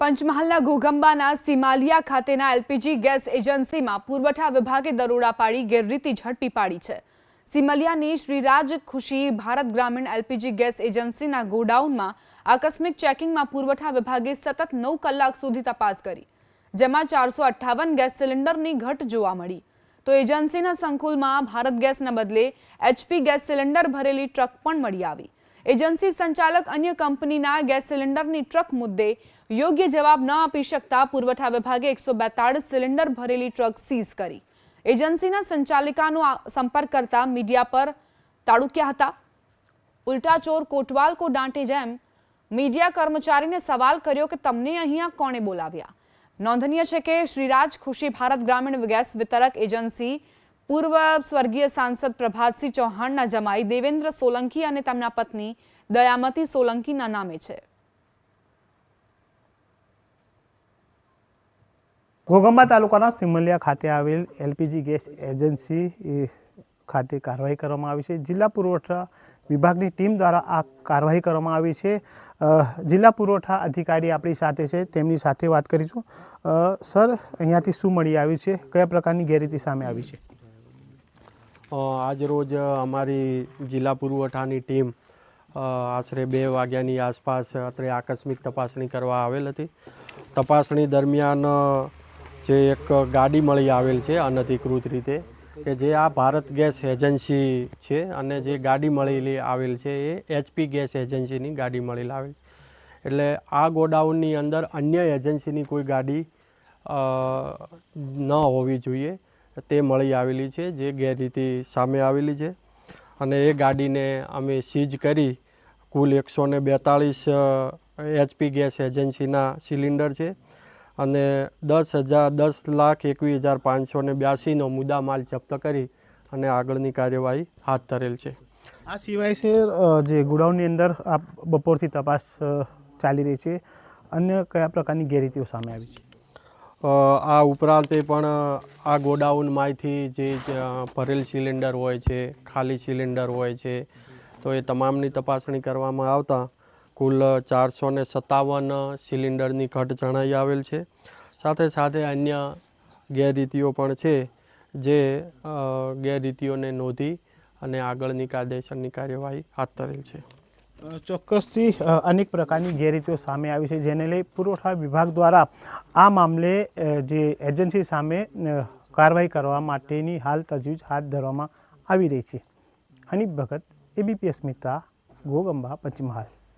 પંચમહાલના ઘોગંબાના સિમાલિયા ખાતેના LPG gas એજન્સીમાં પુરવઠા વિભાગે દરોડા પાડી ગેરરીતિ ઝડપી પાડી છે. સિમાલિયાની શ્રીરાજ ખુશી ભારત ગ્રામીણ એલપીજી ગેસ એજન્સીના ગોડાઉનમાં આકસ્મિક ચેકિંગમાં પુરવઠા વિભાગે સતત નવ કલાક સુધી તપાસ કરી, જેમાં ચારસો અઠ્ઠાવન ગેસ સિલિન્ડરની ઘટ જોવા મળી. તો એજન્સીના સંકુલમાં ભારત ગેસના બદલે એચપી ગેસ સિલિન્ડર ભરેલી ટ્રક પણ મળી આવી. એજન્સી સંચાલક અન્ય કંપનીના ગેસ સિલિન્ડરની ટ્રક મુદ્દે યોગ્ય જવાબ ન આપી શકતા પુરવઠા વિભાગે એકસો બેતાળીસ સિલિન્ડર ભરેલી ટ્રક સીઝ કરી. એજન્સીના સંચાલિકાનો સંપર્ક કરતા મીડિયા પર તાળુક્યા હતા. ઉલટા ચોર કોટવાલ કો દાંટે જેમ મીડિયા કર્મચારીને સવાલ કર્યો કે તમને અહીંયા કોણે બોલાવ્યા? નોંધનીય છે કે શ્રીરાજ ખુશી ભારત ગ્રામીણ ગેસ વિતરક એજન્સી પૂર્વ સ્વર્ગીય સાંસદ પ્રભાતસિંહ ચૌહાણના જમાઈ દેવેન્દ્ર સોલંકી અને તેમના પત્ની દયામતી સોલંકીના નામે છે. ઘોગંબા તાલુકાના સિમલિયા ખાતે આવેલ એલપીજી ગેસ એજન્સી ખાતે કાર્યવાહી કરવામાં આવી છે. જિલ્લા પુરવઠા વિભાગની ટીમ દ્વારા આ કાર્યવાહી કરવામાં આવી છે. જિલ્લા પુરવઠા અધિકારી આપણી સાથે છે, તેમની સાથે વાત કરીશું. સર, અહીંયાથી શું મળી આવ્યું છે? કયા પ્રકારની ગેરરીતિ સામે આવી છે? આજરોજ અમારી જિલ્લા પુરવઠાની ટીમ આશરે બે વાગ્યાની આસપાસ અત્રે આકસ્મિક તપાસણી કરવા આવેલ હતી. તપાસણી દરમિયાન જે એક ગાડી મળી આવેલ છે અનધિકૃત રીતે, કે જે આ ભારત ગેસ એજન્સી છે અને જે ગાડી મળેલી આવેલ છે એ એચપી ગેસ એજન્સીની ગાડી મળેલ આવેલ એટલે આ ગોડાઉનની અંદર અન્ય એજન્સીની કોઈ ગાડી ન હોવી જોઈએ. તે મળી આવેલી છે, જે ગેરરીતિ સામે આવેલી છે. અને એ ગાડીને અમે સીઝ કરી કુલ એકસો ને બેતાળીસ એચપી ગેસ એજન્સીના સિલિન્ડર છે. અને દસ હજાર, દસ લાખ એકવીસ હજાર પાંચસો ને બ્યાસીનો મુદ્દા માલ જપ્ત કરી અને આગળની કાર્યવાહી હાથ ધરેલ છે. આ સિવાય છે જે ગોડાઉનની અંદર આ બપોરથી તપાસ ચાલી રહી છે. અન્ય કયા પ્રકારની ગેરરીતિઓ સામે આવી છે? આ ઉપરાંત પણ આ ગોડાઉનમાંથી જે ભરેલ સિલિન્ડર હોય છે, ખાલી સિલિન્ડર હોય છે, તો એ તમામની તપાસણી કરવામાં આવતા કુલ ચારસો ને સત્તાવન સિલિન્ડરની ઘટ જણાઈ આવેલ છે. સાથે સાથે અન્ય ગેરરીતિઓ પણ છે, જે ગેરરીતિઓને નોંધી અને આગળની કાયદેસરની કાર્યવાહી હાથ ધરેલ છે. ચોક્કસથી અનેક પ્રકારની ગેરરીતિઓ સામે આવી છે, જેને લઈ પુરવઠા વિભાગ દ્વારા આ મામલે જે એજન્સી સામે કાર્યવાહી કરવા માટેની હાલ તજવીજ હાથ ધરવામાં આવી રહી છે. હનીફ ભગત એબીપીએસ મિત્રા ગોગંબા, પંચમહાલ.